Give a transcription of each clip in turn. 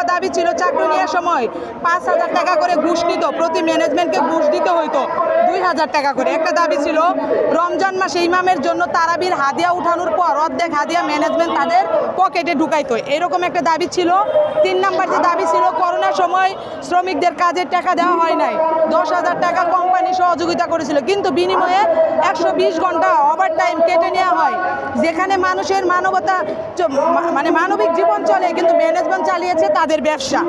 দফা দাবি ছিল চাকরি নেওয়ার সময় পাঁচ হাজার টাকা করে ঘুষ নিত। প্রতি ম্যানেজমেন্টকে ঘুষ দিতে হইতো। দুই হাজার টাকা করে। একটা দাবি ছিল, রমজান মাসে ইমামের জন্য তারাবির হাদিয়া উঠানোর পর অর্ধেক হাদিয়া ম্যানেজমেন্ট তাদের পকেটে ঢুকাইতো। এরকম একটা দাবি ছিল। তিন নাম্বার যে দাবি ছিল, করোনার সময় শ্রমিকদের কাজের টাকা দেওয়া হয় নাই। দশ হাজার টাকা কোম্পানি সহযোগিতা করেছিল। কিন্তু বিনিময়ে একশো বিশ ঘণ্টা ওভার টাইম কেটে নেওয়া হয়। যেখানে মানুষের মানবতা মানে মানবিক জীবন চলে, কিন্তু ম্যানেজমেন্ট চালিয়েছে তাদের ব্যবসা।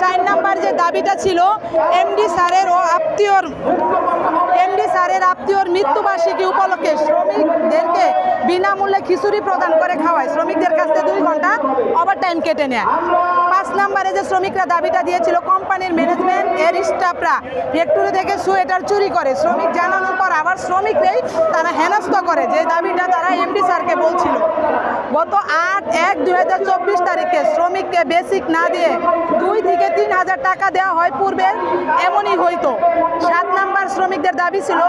চার নাম্বার যে দাবিটা ছিল এমডি স্যারের ও আত্মীয়র স্যারের আত্মীয়র মৃত্যুবার্ষিকী উপলক্ষে শ্রমিকদেরকে বিনামূল্যে খিচুড়ি প্রদান করে খাওয়ায়। শ্রমিকদের কাছ থেকে দুই ঘণ্টা ওভার টাইম কেটে নেয়। পাঁচ নম্বরে যে শ্রমিকরা দাবিটা দিয়েছিল, কোম্পানির ম্যানেজমেন্ট এর স্টাফরা ফ্যাক্টরি থেকে সোয়েটার চুরি করে। শ্রমিক জানানোর পর আবার শ্রমিকরাই তারা হেনস্থ করে। যে দাবিটা তারা এমডি স্যারকে বলছিল। গত আট এক দুই হাজার চব্বিশ তারিখে শ্রমিককে বেসিক না দিয়ে দুই থেকে তিন হাজার টাকা দেওয়া হয় পূর্বে এমনই হইতো। সাত নাম্বার শ্রমিকদের দাবি ছিল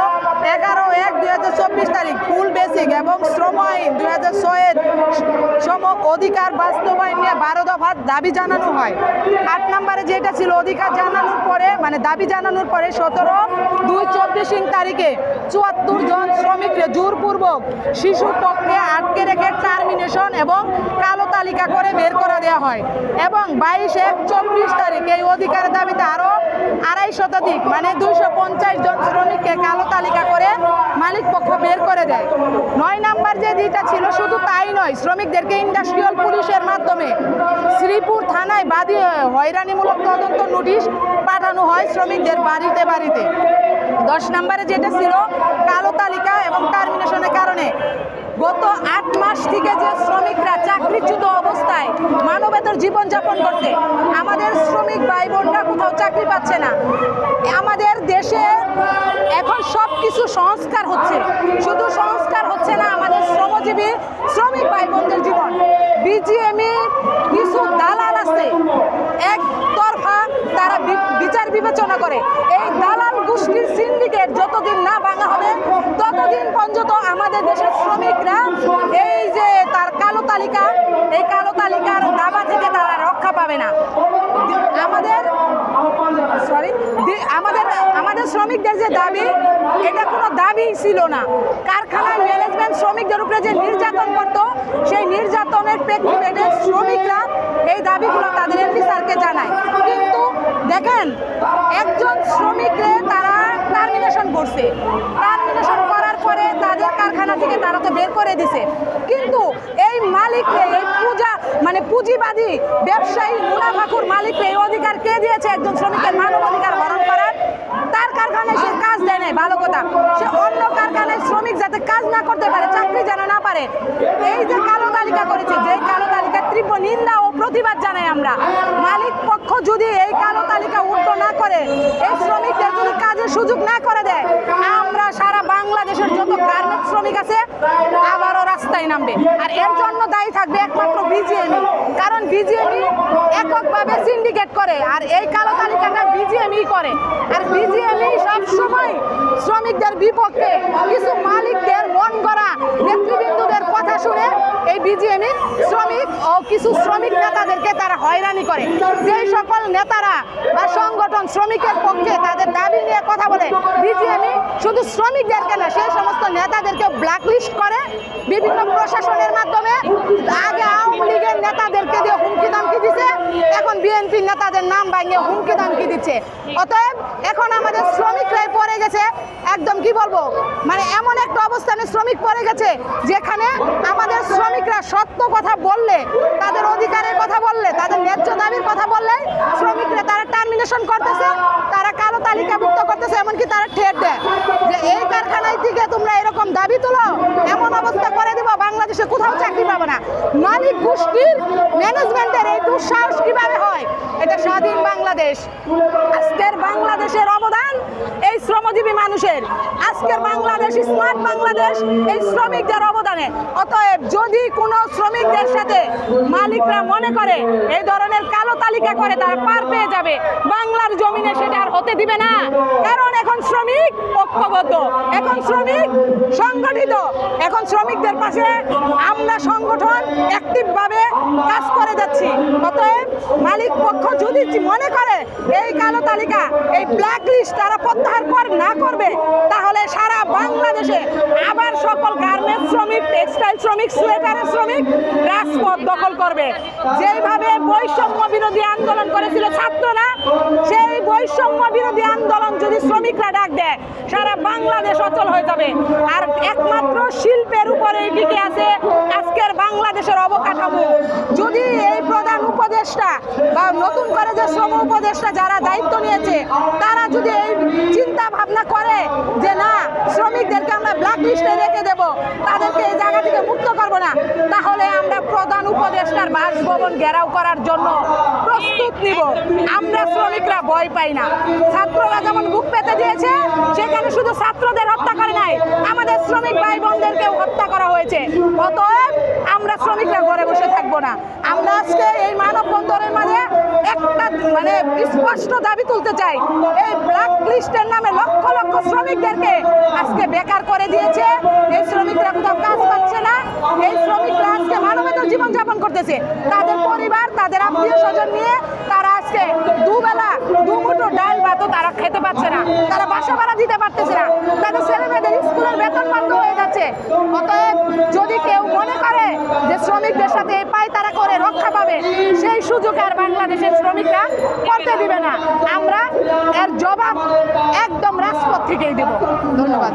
এগারো এক দুই হাজার চব্বিশ তারিখ ফুল বেসিক এবং শ্রম আইন দুই হাজার ছয়ের সম অধিকার বাস্তবায়ন নিয়ে বারো দফার দাবি জানানো হয়। আট নম্বরে যেটা ছিল অধিকার জানানোর পরে মানে দাবি জানানোর পরে সতেরো দুই চব্বিশ তারিখে চুয়াত্তর জন শ্রমিককে জোরপূর্বক শিশু পক্ষে আটকে রেখে টার্মিনেশন এবং কালো তালিকা করে বের করে দেওয়া হয়। এবং বাইশ এক চব্বিশ তারিখ এই অধিকারের দাবিতে আরও আড়াই শতাধিক মানে দুইশো পঞ্চাশ জন শ্রমিককে কালো তালিকা করে মালিক পক্ষ বের করে দেয়। নয় নাম্বার যে যেটা ছিল শুধু তাই নয়, শ্রমিকদেরকে ইন্ডাস্ট্রিয়াল পুলিশের মাধ্যমে শ্রীপুর থানায় বাদী হয়রানিমূলক তদন্ত নোটিশ পাঠানো হয় শ্রমিকদের বাড়িতে বাড়িতে। দশ নম্বরে যেটা ছিল, কালো তালিকা এবং টার্মিনেশনের কারণে গত আট মাস থেকে যে চাকরিচ্যুত অবস্থায় মানবেতর জীবনযাপন করতে আমাদের শ্রমিক ভাই বোনরা কোথাও চাকরি পাচ্ছে না। আমাদের দেশে এখন সব কিছু সংস্কার হচ্ছে। শুধু সংস্কার হচ্ছে না, আমাদের শ্রমজীবী শ্রমিক ভাই বোনদের জীবন বিজিএমই কিছু দালাল আছে। একতরফা তারা বিচার বিবেচনা করে। গোষ্ঠীর সিন্ডিকেট যতদিন না ভাঙা হবে, ততদিন পর্যন্ত আমাদের দেশের শ্রমিকরা এই যে তার কালো তালিকা, এই কালো তালিকার দাবা থেকে তারা রক্ষা পাবে না। আমাদের সরি আমাদের আমাদের শ্রমিকদের যে দাবি, এটা কোনো দাবি ছিল না। কারখানার ম্যানেজমেন্ট শ্রমিকদের উপরে যে নির্যাতন করত, সেই নির্যাতনের প্রেক্ষিতে শ্রমিকরা এই দাবিগুলো তাদের এমপি স্যারকে জানায়। কিন্তু দেখেন, একজন শ্রমিকরে টার্মিনেশন করছে। টার্মিনেশন করার পরে তাদের কারখানা থেকে তারা তো বের করে দিছে। কিন্তু এই মালিককে এই পূজা মানে পুঁজিবাদী ব্যবসায়ী মুনাফাকুর মালিককে এই অধিকার কে দিয়েছে? একজন শ্রমিকের মানব অধিকার হরণ করার। তার কারখানায় সে কাজ দেয় নাই, ভালো কথা। সে অন্য কারখানায় শ্রমিক যাতে কাজ না করতে পারে, চাকরি যেন না পারে। এই যে কালো তালিকা করেছে, যে কালো তালিকার তীব্র নিন্দা ও প্রতিবাদ জানাই আমরা। মালিক পক্ষ যদি এই কালো তালিকা উল্টো না করে, এই শ্রমিকদের যদি কাজের সুযোগ না করে দেয় আমরা সারা বাংলাদেশের যত গার্মেন্টস শ্রমিক আছে আবারও রাস্তায় নামবে। আর এর জন্য দায়ী থাকবে একমাত্র বিজিএমই। কারণ বিজিএমই এককভাবে সিন্ডিকেট করে, আর এই কালো তালিকাটা বিজিএমই করে। আর বিজিএমই সবসময় শ্রমিকদের বিপক্ষে কিছু মালিকদের মন গড়া নেতৃবৃন্দদের শুনে এই বিজিএমই শ্রমিক ও কিছু শ্রমিক নেতাদেরকে তারা হয়রানি করে। যেই সকল নেতারা বা সংগঠন শ্রমিকের পক্ষে তাদের দাবি নিয়ে কথা বলে, বিজিএমই শুধু শ্রমিকদেরকে না, সেই সমস্ত নেতাদেরকে ব্ল্যাকলিস্ট করে বিভিন্ন প্রশাসনের মাধ্যমে আগে আওয়ামী লীগের নেতাদেরকে দিয়ে হুমকি দামকি দিছে এখন বিএনপি নেতাদের নাম ভাঙিয়ে হুমকি দামকি দিচ্ছে। অতএব এখন আমাদের শ্রমিকরাই পড়ে গেছে। একদম কি বলব? মানে এমন একটা অবস্থানে শ্রমিক পড়ে গেছে, যেখানে আমাদের শ্রমিকরা সত্য কথা বললে, তাদের অধিকারের কথা বললে, তাদের ন্যায্য দাবির কথা বললে, শ্রমিকরা তারা টার্মিনেশন করতেছে, তারা কালো তালিকাভুক্ত করতেছে, এমনকি তারা ঠেট দেয়। যে এই কারখানায় থেকে তোমরা এরকম দাবি তোলো, এমন অবস্থা করে দিব, বাংলাদেশে কোথাও চাকরি পাবে না। মালিক গোষ্ঠীর ম্যানেজমেন্টের এই দুঃসাহস কীভাবে এটা স্বাধীন বাংলাদেশ। আজকের বাংলাদেশের এই শ্রমজীবী মানুষের। আজকের বাংলাদেশ, স্মার্ট বাংলাদেশ এই শ্রমিকদের অবদানে। অতএব যদি কোনো শ্রমিকদের সাথে মালিকরা মনে করে, এই ধরনের কালো তালিকা করে তারা পার পেয়ে যাবে, বাংলার জমিনে সেটা আর হতে দিবে না। কারণ এখন শ্রমিক ঐক্যবদ্ধ। এখন শ্রমিক সংগঠিত। এখন শ্রমিকদের পাশে আমরা সংগঠন অ্যাক্টিভ ভাবে কাজ করে যাচ্ছি। অতএব মালিক পক্ষ যদি মনে করে, এই কালো তালিকা, এই ব্ল্যাক লিস্ট তারা প্রত্যাহার কর না করবে, তাহলে সারা বাংলাদেশে আবার সকল গার্মেন্টস শ্রমিক টেক্সটাইল শ্রমিক, সোয়েটারের শ্রমিক রাজপথ দখল করবে। যেইভাবে বৈষম্য বিরোধী আন্দোলন করেছিল ছাত্ররা, সেই বৈষম্য বিরোধী আন্দোলন যদি শ্রমিকরা ডাক দেয়, সারা বাংলাদেশ অচল হয়ে যাবে। আর একমাত্র শিল্পের উপরে টিকে আছে আজকের বাংলাদেশের অবকাঠামো। যদি এই প্রধান উপদেষ্টা বা নতুন করে যে শ্রম উপদেষ্টা যারা দায়িত্ব নিয়েছে, তারা যদি এই চিন্তা ভাবনা করে যে না, শ্রমিকদেরকে আমরা ব্ল্যাক লিস্টে রেখে দেব, তাদেরকে এই জায়গা থেকে মুক্ত করব না, তাহলে আমরা প্রধান উপদেষ্টার বাসভবন ঘেরাও করার জন্য প্রস্তুত নিব। আমরা শ্রমিকরা ভয় পাই না। ছাত্ররা যেমন বুক পেতে দিয়েছে, সেখানে শুধু ছাত্রদের হত্যা করে নাই, আমাদের শ্রমিক ভাই বোনদেরকেও হত্যা করা হয়েছে। অতএব আমরা শ্রমিকরা ঘরে বসে থাকব না। আমরা আজকে এই মানব মানববন্ধনের মাঝে একটা মানে স্পষ্ট দাবি তুলতে চাই। এই ব্ল্যাক লিস্টের নামে লক্ষ লক্ষ শ্রমিকদেরকে আজকে বেকার করে দিয়েছে। এই শ্রমিকরা কোথাও কাজ পাচ্ছে না। এই শ্রমিকরা আজকে মানবেতর জীবনযাপন করতেছে। তাদের পরিবার, তাদের আত্মীয় স্বজন নিয়ে তারা আজকে দুবেলা দুমুঠো ডাল ভাতও তারা খেতে পাচ্ছে না। তারা বাসা ভাড়া দিতে পারতেছে না। তাদের ছেলে মেয়েদের স্কুলের বেতন বন্ধ হয়ে যাচ্ছে। অতএব যদি কেউ মনে করে পায়তারা করে রক্ষা পাবে, সেই সুযোগ আর বাংলাদেশের শ্রমিকরা করতে দিবে না। আমরা এর জবাব একদম রাজপথ থেকেই দেব। ধন্যবাদ।